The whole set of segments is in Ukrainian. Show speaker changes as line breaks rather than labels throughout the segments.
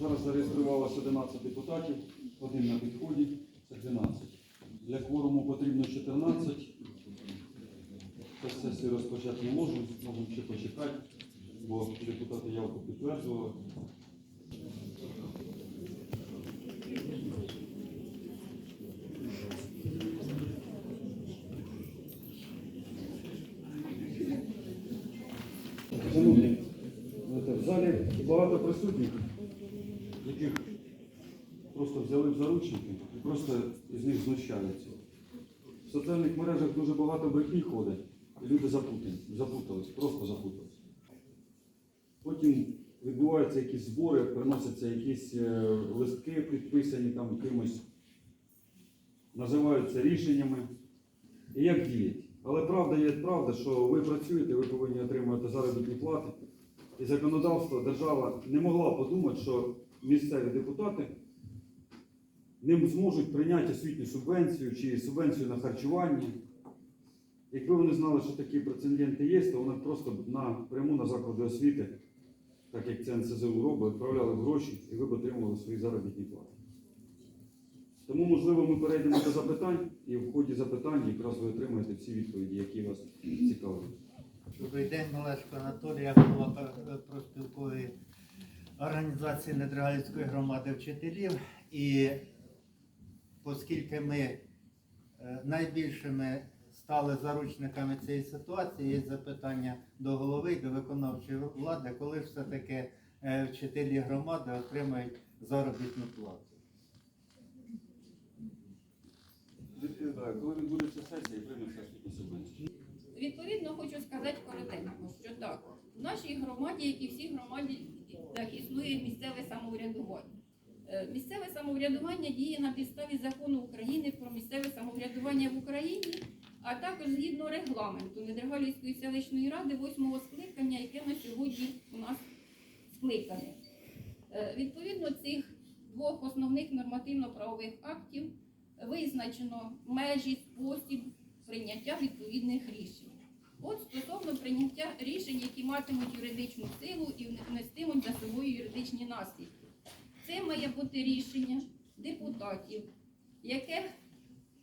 Зараз зареєструвалося 11 депутатів, один на підході, це 12. Для кворуму потрібно 14. Час сесії розпочати не можу, можемо ще почекати, бо депутати явку підтверджували. Шановні, в залі багато присутніх, просто взяли в заручники і просто із них знущаються. В соціальних мережах дуже багато брехні ходить, і люди запутані, запутались, просто запутались. Потім відбуваються якісь збори, приносяться якісь е, листки, підписані там кимось, називаються рішеннями. І як діють? Але правда є правда, що ви працюєте, ви повинні отримувати заробітні плати. І законодавство держава не могла подумати, що місцеві депутати не зможуть прийняти освітню субвенцію чи субвенцію на харчування. Якби вони знали, що такі прецеденти є, то вони просто напряму на заклади освіти, так як це НСЗУ робить, відправляли гроші і ви б отримували свої заробітні плати. Тому, можливо, ми перейдемо до запитань, і в ході запитань якраз ви отримаєте всі відповіді, які вас цікавлять.
Добрий день, Малешко Анатолій, я голова профспілкової організації Недрагалівської громади вчителів. І оскільки ми е, найбільшими стали заручниками цієї ситуації, є запитання до голови до виконавчої влади, коли ж все-таки е, вчителі громади отримають заробітну плату.
Коли відбудеться сесія прийметься освітня.
Відповідно, хочу сказати коротенько, що так, в нашій громаді, як і всій громаді, так існує місцеве самоврядування. Е, Місцеве самоврядування діє на підставі закону України про місцеве самоврядування в Україні, а також згідно регламенту Недергалівської селищної ради восьмого скликання, яке на сьогодні у нас скликане. Е, Відповідно цих двох основних нормативно-правових актів визначено межі, спосіб прийняття відповідних рішень. От стосовно прийняття рішень, які матимуть юридичну силу і внестимуть за собою юридичні наслідки. Це має бути рішення депутатів, яке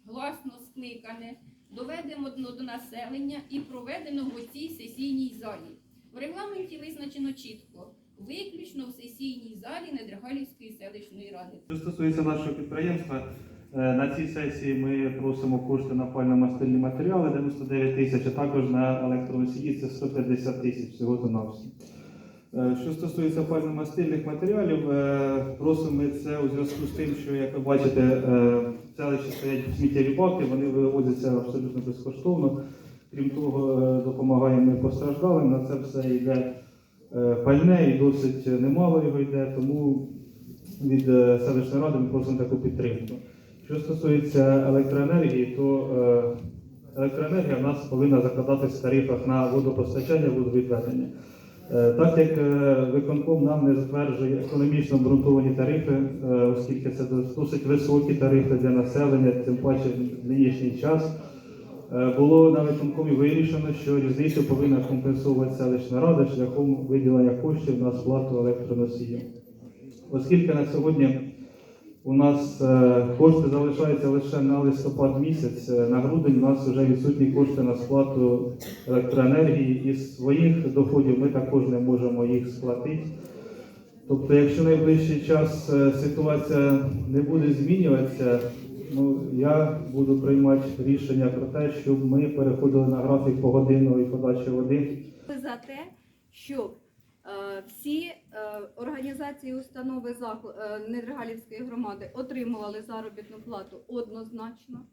гласно скликане, доведено до до населення і проведено в цій сесійній залі. В регламенті визначено чітко, виключно в сесійній залі Недрагалівської селищної ради.
Що стосується нашого підприємства, е, на цій сесії ми просимо кошти на пально-мастильні матеріали 99 тисяч, а також на електроносії це 150 тисяч всього то навсього. Е, Що стосується пально-мастильних матеріалів, е, просимо це у зв'язку з тим, що, як ви бачите, е, в селищі стоять сміттєві баки, вони вивозяться абсолютно безкоштовно. Крім того, допомагаємо постраждалим. На це все йде пальне і досить немало його йде, тому від селищної ради ми просимо таку підтримку. Що стосується електроенергії, то електроенергія в нас повинна закладатися в тарифах на водопостачання, водовідведення. Е, Так як е, виконком нам не затверджує економічно обґрунтовані тарифи, е, оскільки це досить високі тарифи для населення, тим паче в нинішній час, було на виконкомі вирішено, що різницю повинна компенсувати селищна рада шляхом виділення коштів на сплату електроносіїв. Оскільки на сьогодні у нас е, кошти залишаються лише на листопад місяць, е, на грудень у нас вже відсутні кошти на сплату електроенергії. Із своїх доходів ми також не можемо їх сплатити. Тобто, якщо найближчий час е, ситуація не буде змінюватися, ну я буду приймати рішення про те, щоб ми переходили на графік погодинної подачі води.
за те, щоб е, всі е, організації, установи е, Недригалівської громади отримували заробітну плату однозначно.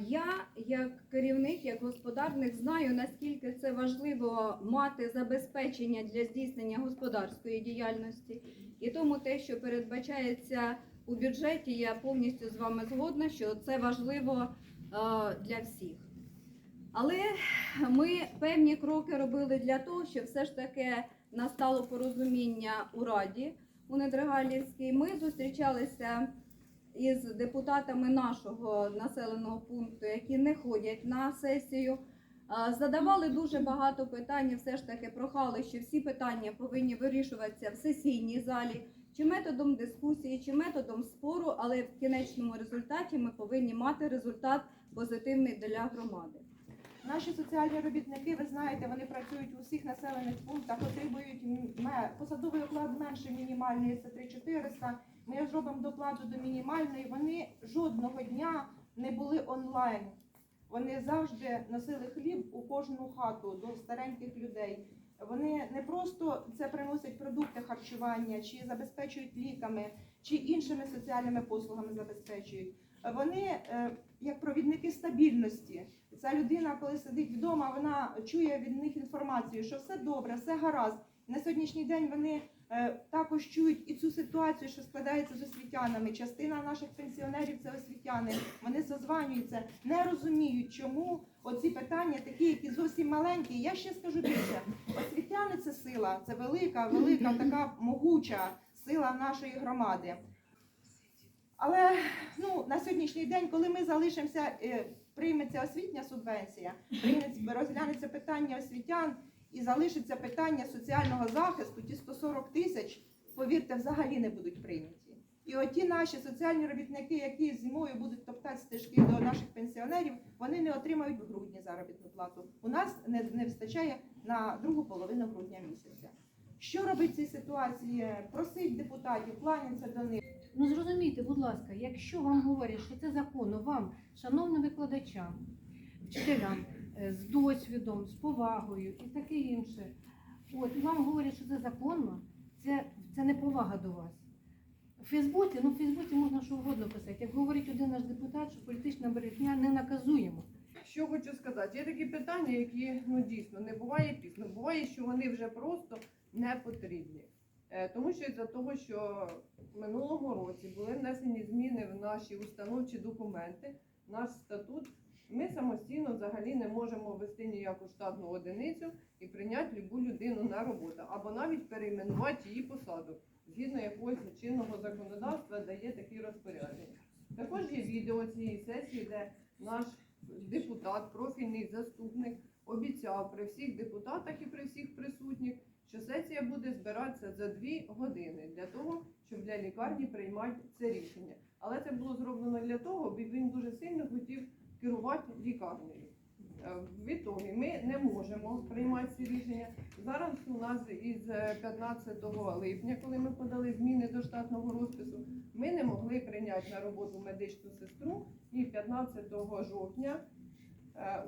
Я, як керівник, як господарник, знаю, наскільки це важливо мати забезпечення для здійснення господарської діяльності. І тому те, що передбачається у бюджеті, я повністю з вами згодна, що це важливо е, для всіх. Але ми певні кроки робили для того, щоб все ж таки настало порозуміння у раді у Недригалівській. Ми зустрічалися із депутатами нашого населеного пункту, які не ходять на сесію. Задавали дуже багато питань, все ж таки прохали, що всі питання повинні вирішуватися в сесійній залі. чи методом дискусії, чи методом спору, але в кінечному результаті ми повинні мати результат позитивний для громади.
Наші соціальні робітники, ви знаєте, вони працюють у всіх населених пунктах, отримують посадовий оклад менше мінімальний, це 3400. Ми зробимо доплату до мінімальної. Вони жодного дня не були онлайн. Вони завжди носили хліб у кожну хату до стареньких людей. Вони не просто це приносять продукти харчування, чи забезпечують ліками, чи іншими соціальними послугами забезпечують. Вони е, як провідники стабільності. Ця людина, коли сидить вдома, вона чує від них інформацію, що все добре, все гаразд. На сьогоднішній день вони е, також чують і цю ситуацію, що складається з освітянами. Частина наших пенсіонерів це освітяни. Вони созванюються, не розуміють, чому оці питання такі, які зовсім маленькі. Я ще скажу більше: освітяни це сила, це велика, велика така могуча сила нашої громади. Але ну, на сьогоднішній день, коли ми залишимося, е, прийметься освітня субвенція, розглянеться питання освітян і залишиться питання соціального захисту, ті 140 тисяч, повірте, взагалі не будуть прийняті. І оті наші соціальні робітники, які зимою будуть топтати стежки до наших пенсіонерів, вони не отримають в грудні заробітну плату. У нас не, не вистачає на другу половину грудня місяця. Що робить в цій ситуації? Просить депутатів, кланяться до них.
Ну зрозумійте, будь ласка, якщо вам говорять, що це законно, вам, шановним викладачам, вчителям е, з досвідом, з повагою і таке інше, от і вам говорять, що це законно, це, це не повага до вас. У Фейсбуці, ну в Фейсбуці можна що угодно писати. Як говорить один наш депутат, що політична брехня не наказуємо.
Що хочу сказати, є такі питання, які ну дійсно не буває пізно. Буває, що вони вже просто не потрібні. Е, Тому що із-за того, що минулого році були внесені зміни в наші установчі документи, наш статут, ми самостійно взагалі не можемо ввести ніяку штатну одиницю і прийняти любу людину на роботу, або навіть перейменувати її посаду, згідно якогось чинного законодавства дає такі розпорядження. Також є відео цієї сесії, де наш депутат, профільний заступник, обіцяв при всіх депутатах і при всіх присутніх, що сесія буде збиратися за дві години для того, щоб для лікарні приймати це рішення. Але це було зроблено для того, бо він дуже сильно хотів керувати лікарнею. Е, Відтоді ми не можемо приймати ці рішення. Зараз у нас із е, 15 липня, коли ми подали зміни до штатного розпису, ми не могли прийняти на роботу медичну сестру, і 15 жовтня е,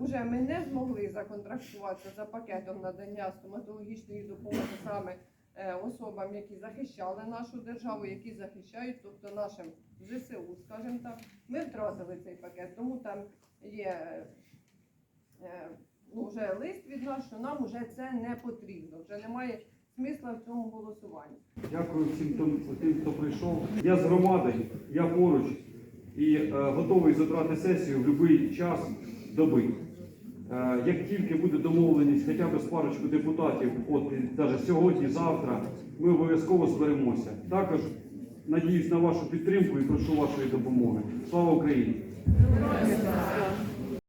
уже ми не змогли законтрактуватися за пакетом надання стоматологічної допомоги саме е, особам, які захищали нашу державу, які захищають, тобто нашим ЗСУ, скажімо так. Ми втратили цей пакет, тому там є е, ну, вже лист від нас, що нам вже це не потрібно, вже немає смисла в цьому голосуванні.
Дякую всім тим, хто прийшов. Я з громади, я поруч і е, готовий забрати сесію в будь-який час доби. Е, як тільки буде домовленість хоча б з парочку депутатів, от навіть сьогодні, завтра, ми обов'язково зберемося. Також надіюсь на вашу підтримку і прошу вашої допомоги. Слава Україні!